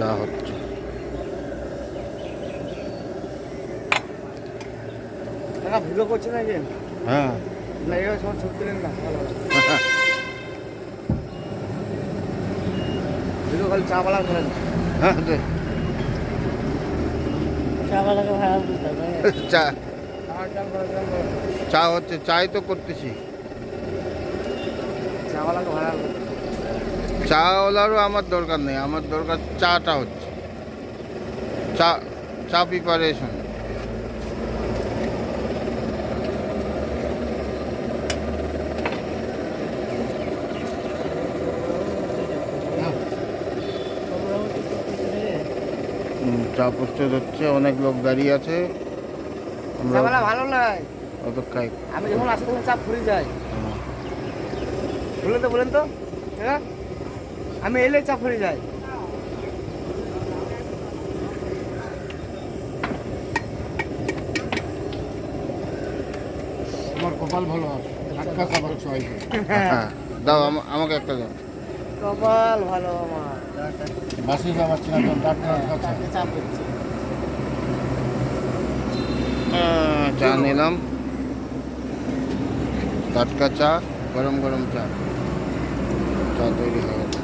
চা হচ্ছে। ভিডিও করছে নাকি? হ্যাঁ। না এবার সব না ভালো ভিডিও চা বালা করেন হ্যাঁ চা চা। হচ্ছে চাই তো করতেছি। চা বালাকে ভাড়া চাওয়ালারও আমার দরকার নেই আমার দরকার চাটা হচ্ছে। চা চা প্রিপারেশন চা প্রস্তুত হচ্ছে অনেক লোক দাঁড়িয়ে আছে। আমরা ভালো নয়। অপেক্ষায় আমি যখন আসি তখন চা ফুরি হ্যাঁ। বলেন তো বলেন তো। হ্যাঁ? আমি এলে চা ফুরি যায় আমার কপাল ভালো টাটকা খাবার চাই হ্যাঁ দাও আমাকে একটা দাও। কপাল ভালো আমার। বাসি যাওয়াচ্ছি না তো টাটকা খাচ্ছে। চা পেয়েছি আহ, চা নিলাম। টাটকা চা গরম গরম চা। চা তৈরি হয়ে গেল